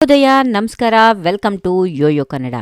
ಉದಯ ನಮಸ್ಕಾರ welcome to Yoyo Kannada.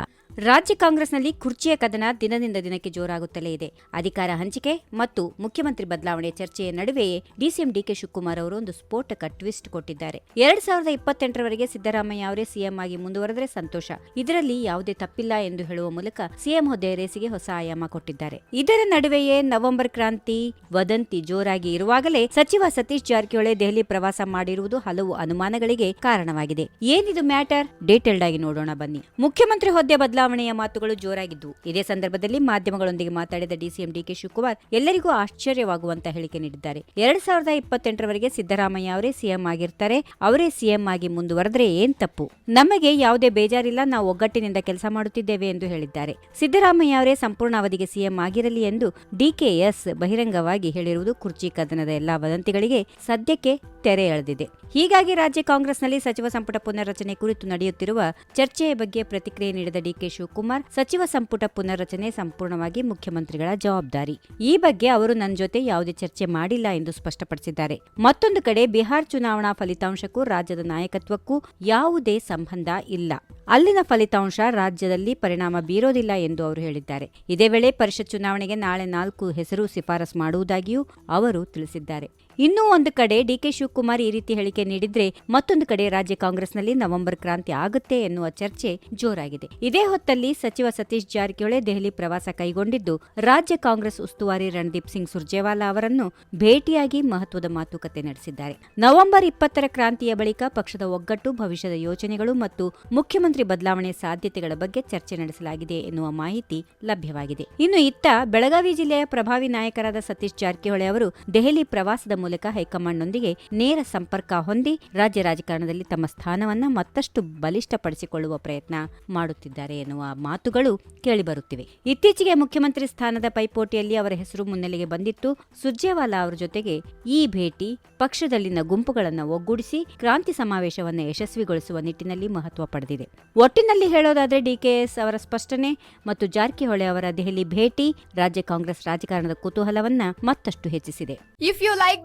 ರಾಜ್ಯ ಕಾಂಗ್ರೆಸ್ನಲ್ಲಿ ಕುರ್ಚಿಯ ಕದನ ದಿನದಿಂದ ದಿನಕ್ಕೆ ಜೋರಾಗುತ್ತಲೇ ಇದೆ. ಅಧಿಕಾರ ಹಂಚಿಕೆ ಮತ್ತು ಮುಖ್ಯಮಂತ್ರಿ ಬದಲಾವಣೆ ಚರ್ಚೆಯ ನಡುವೆಯೇ ಡಿಸಿಎಂ ಡಿಕೆ ಶಿವಕುಮಾರ್ ಅವರು ಒಂದು ಸ್ಫೋಟಕ ಟ್ವಿಸ್ಟ್ ಕೊಟ್ಟಿದ್ದಾರೆ. ಎರಡ್ ಸಾವಿರದ ಇಪ್ಪತ್ತೆಂಟರವರೆಗೆ ಸಿದ್ದರಾಮಯ್ಯ ಅವರೇ ಸಿಎಂ ಆಗಿ ಮುಂದುವರೆದರೆ ಸಂತೋಷ. ಇದರಲ್ಲಿ ಯಾವುದೇ ತಪ್ಪಿಲ್ಲ ಎಂದು ಹೇಳುವ ಮೂಲಕ ಸಿಎಂ ಹುದ್ದೆ ರೇಸಿಗೆ ಹೊಸ ಆಯಾಮ ಕೊಟ್ಟಿದ್ದಾರೆ. ಇದರ ನಡುವೆಯೇ ನವೆಂಬರ್ ಕ್ರಾಂತಿ ವದಂತಿ ಜೋರಾಗಿ ಇರುವಾಗಲೇ ಸಚಿವ ಸತೀಶ್ ಜಾರಕಿಹೊಳಿ ದೆಹಲಿ ಪ್ರವಾಸ ಮಾಡಿರುವುದು ಹಲವು ಅನುಮಾನಗಳಿಗೆ ಕಾರಣವಾಗಿದೆ. ಏನಿದು ಮ್ಯಾಟರ್? ಡೀಟೇಲ್ಡ್ ಆಗಿ ನೋಡೋಣ ಬನ್ನಿ. ಮುಖ್ಯಮಂತ್ರಿ ಹುದ್ದೆ ಬದಲಾವಣೆಯ ಮಾತುಗಳು ಜೋರಾಗಿದ್ದು, ಇದೇ ಸಂದರ್ಭದಲ್ಲಿ ಮಾಧ್ಯಮಗಳೊಂದಿಗೆ ಮಾತಾಡಿದ ಡಿಸಿಎಂ ಡಿಕೆ ಶಿವಕುಮಾರ್ ಎಲ್ಲರಿಗೂ ಆಶ್ಚರ್ಯವಾಗುವಂತ ಹೇಳಿಕೆ ನೀಡಿದ್ದಾರೆ. ಎರಡ್ ಸಾವಿರದ ಇಪ್ಪತ್ತೆಂಟರವರೆಗೆ ಸಿದ್ದರಾಮಯ್ಯ ಅವರೇ ಸಿಎಂ ಆಗಿರ್ತಾರೆ, ಅವರೇ ಸಿಎಂ ಆಗಿ ಮುಂದುವರೆದ್ರೆ ಏನ್ ತಪ್ಪು? ನಮಗೆ ಯಾವುದೇ ಬೇಜಾರಿಲ್ಲ, ನಾವು ಒಗ್ಗಟ್ಟಿನಿಂದ ಕೆಲಸ ಮಾಡುತ್ತಿದ್ದೇವೆ ಎಂದು ಹೇಳಿದ್ದಾರೆ. ಸಿದ್ದರಾಮಯ್ಯ ಅವರೇ ಸಂಪೂರ್ಣ ಅವಧಿಗೆ ಸಿಎಂ ಆಗಿರಲಿ ಎಂದು ಡಿಕೆಎಸ್ ಬಹಿರಂಗವಾಗಿ ಹೇಳಿರುವುದು ಕುರ್ಚಿ ಕದನದ ಎಲ್ಲಾ ವದಂತಿಗಳಿಗೆ ಸದ್ಯಕ್ಕೆ ತೆರೆ ಎಳೆದಿದೆ. ಹೀಗಾಗಿ ರಾಜ್ಯ ಕಾಂಗ್ರೆಸ್ನಲ್ಲಿ ಸಚಿವ ಸಂಪುಟ ಪುನರ್ರಚನೆ ಕುರಿತು ನಡೆಯುತ್ತಿರುವ ಚರ್ಚೆಯ ಬಗ್ಗೆ ಪ್ರತಿಕ್ರಿಯೆ ನೀಡಿದ ಡಿಕೆ ಶಿವಕುಮಾರ್, ಸಚಿವ ಸಂಪುಟ ಪುನರ್ರಚನೆ ಸಂಪೂರ್ಣವಾಗಿ ಮುಖ್ಯಮಂತ್ರಿಗಳ ಜವಾಬ್ದಾರಿ. ಈ ಬಗ್ಗೆ ಅವರು ನನ್ನ ಜೊತೆ ಯಾವುದೇ ಚರ್ಚೆ ಮಾಡಿಲ್ಲ ಎಂದು ಸ್ಪಷ್ಟಪಡಿಸಿದ್ದಾರೆ. ಮತ್ತೊಂದು ಕಡೆ ಬಿಹಾರ್ ಚುನಾವಣಾ ಫಲಿತಾಂಶಕ್ಕೂ ರಾಜ್ಯದ ನಾಯಕತ್ವಕ್ಕೂ ಯಾವುದೇ ಸಂಬಂಧ ಇಲ್ಲ. ಅಲ್ಲಿನ ಫಲಿತಾಂಶ ರಾಜ್ಯದಲ್ಲಿ ಪರಿಣಾಮ ಬೀರೋದಿಲ್ಲ ಎಂದು ಅವರು ಹೇಳಿದ್ದಾರೆ. ಇದೇ ವೇಳೆ ಪರಿಷತ್ ಚುನಾವಣೆಗೆ ನಾಳೆ ನಾಲ್ಕು ಹೆಸರು ಶಿಫಾರಸ್ ಮಾಡುವುದಾಗಿಯೂ ಅವರು ತಿಳಿಸಿದ್ದಾರೆ. ಇನ್ನೂ ಒಂದು ಕಡೆ ಡಿಕೆ ಶಿವಕುಮಾರ್ ಈ ರೀತಿ ಹೇಳಿಕೆ ನೀಡಿದ್ರೆ ಮತ್ತೊಂದು ಕಡೆ ರಾಜ್ಯ ಕಾಂಗ್ರೆಸ್ನಲ್ಲಿ ನವೆಂಬರ್ ಕ್ರಾಂತಿ ಆಗುತ್ತೆ ಎನ್ನುವ ಚರ್ಚೆ ಜೋರಾಗಿದೆ. ಇದೇ ಹೊತ್ತಲ್ಲಿ ಸಚಿವ ಸತೀಶ್ ಜಾರಕಿಹೊಳಿ ದೆಹಲಿ ಪ್ರವಾಸ ಕೈಗೊಂಡಿದ್ದು, ರಾಜ್ಯ ಕಾಂಗ್ರೆಸ್ ಉಸ್ತುವಾರಿ ರಣದೀಪ್ ಸಿಂಗ್ ಸುರ್ಜೇವಾಲಾ ಅವರನ್ನು ಭೇಟಿಯಾಗಿ ಮಹತ್ವದ ಮಾತುಕತೆ ನಡೆಸಿದ್ದಾರೆ. ನವೆಂಬರ್ ಇಪ್ಪತ್ತರ ಕ್ರಾಂತಿಯ ಬಳಿಕ ಪಕ್ಷದ ಒಗ್ಗಟ್ಟು, ಭವಿಷ್ಯದ ಯೋಜನೆಗಳು ಮತ್ತು ಮುಖ್ಯಮಂತ್ರಿ ಬದಲಾವಣೆ ಸಾಧ್ಯತೆಗಳ ಬಗ್ಗೆ ಚರ್ಚೆ ನಡೆಸಲಾಗಿದೆ ಎನ್ನುವ ಮಾಹಿತಿ ಲಭ್ಯವಾಗಿದೆ. ಇನ್ನು ಇತ್ತ ಬೆಳಗಾವಿ ಜಿಲ್ಲೆಯ ಪ್ರಭಾವಿ ನಾಯಕರಾದ ಸತೀಶ್ ಜಾರಕಿಹೊಳಿ ಅವರು ದೆಹಲಿ ಪ್ರವಾಸದ ಮೂಲಕ ಹೈಕಮಾಂಡ್ನೊಂದಿಗೆ ನೇರ ಸಂಪರ್ಕ ಹೊಂದಿ ರಾಜ್ಯ ರಾಜಕಾರಣದಲ್ಲಿ ತಮ್ಮ ಸ್ಥಾನವನ್ನ ಮತ್ತಷ್ಟು ಬಲಿಷ್ಠಪಡಿಸಿಕೊಳ್ಳುವ ಪ್ರಯತ್ನ ಮಾಡುತ್ತಿದ್ದಾರೆ ಎನ್ನುವ ಮಾತುಗಳು ಕೇಳಿಬರುತ್ತಿವೆ. ಇತ್ತೀಚೆಗೆ ಮುಖ್ಯಮಂತ್ರಿ ಸ್ಥಾನದ ಪೈಪೋಟಿಯಲ್ಲಿ ಅವರ ಹೆಸರು ಮುನ್ನೆಲೆಗೆ ಬಂದಿತ್ತು. ಸುರ್ಜೇವಾಲಾ ಅವರ ಜೊತೆಗೆ ಈ ಭೇಟಿ ಪಕ್ಷದಲ್ಲಿನ ಗುಂಪುಗಳನ್ನು ಒಗ್ಗೂಡಿಸಿ ಕ್ರಾಂತಿ ಸಮಾವೇಶವನ್ನು ಯಶಸ್ವಿಗೊಳಿಸುವ ನಿಟ್ಟಿನಲ್ಲಿ ಮಹತ್ವ ಪಡೆದಿದೆ. ಒಟ್ಟಿನಲ್ಲಿ ಹೇಳೋದಾದರೆ ಡಿಕೆಎಸ್ ಅವರ ಸ್ಪಷ್ಟನೆ ಮತ್ತು ಜಾರಕಿಹೊಳಿ ಅವರ ದೆಹಲಿ ಭೇಟಿ ರಾಜ್ಯ ಕಾಂಗ್ರೆಸ್ ರಾಜಕಾರಣದ ಕುತೂಹಲವನ್ನ ಮತ್ತಷ್ಟು ಹೆಚ್ಚಿಸಿದೆ. If you like